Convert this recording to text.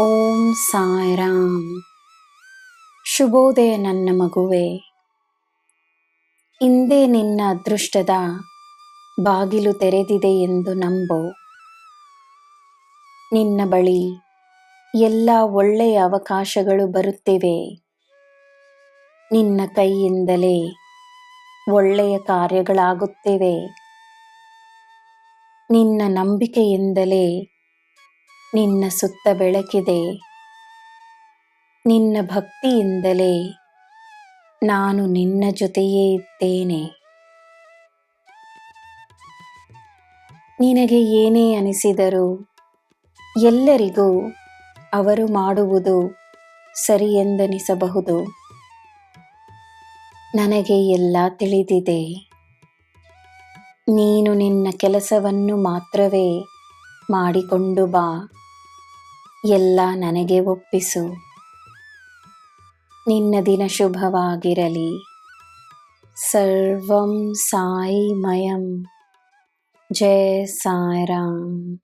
ಓಂ ಸಾಯಿರಾಮ್. ಶುಭೋದಯ ನನ್ನ ಮಗುವೆ. ಇಂದೇ ನಿನ್ನ ಅದೃಷ್ಟದ ಬಾಗಿಲು ತೆರೆದಿದೆ ಎಂದು ನಂಬು. ನಿನ್ನ ಬಳಿ ಎಲ್ಲ ಒಳ್ಳೆಯ ಅವಕಾಶಗಳು ಬರುತ್ತಿವೆ. ನಿನ್ನ ಕೈಯಿಂದಲೇ ಒಳ್ಳೆಯ ಕಾರ್ಯಗಳಾಗುತ್ತಿವೆ. ನಿನ್ನ ನಂಬಿಕೆಯಿಂದಲೇ ನಿನ್ನ ಸುತ್ತ ಬೆಳಕಿದೆ. ನಿನ್ನ ಭಕ್ತಿಯಿಂದಲೇ ನಾನು ನಿನ್ನ ಜೊತೆಯೇ ಇದ್ದೇನೆ. ನಿನಗೆ ಏನೇ ಅನಿಸಿದರೂ ಎಲ್ಲರಿಗೂ ಅವರು ಮಾಡುವುದು ಸರಿಯೆಂದೆನಿಸಬಹುದು. ನನಗೆ ಎಲ್ಲ ತಿಳಿದಿದೆ. ನೀನು ನಿನ್ನ ಕೆಲಸವನ್ನು ಮಾತ್ರವೇ ಮಾಡಿಕೊಂಡು ಬಾ. ಎಲ್ಲ ನನಗೆ ಒಪ್ಪಿಸು. ನಿನ್ನ ದಿನ ಶುಭವಾಗಿರಲಿ. ಸರ್ವಂ ಸಾಯಿ ಮಯಂ ಜಯ ಸಾಯಿರಾಮ್.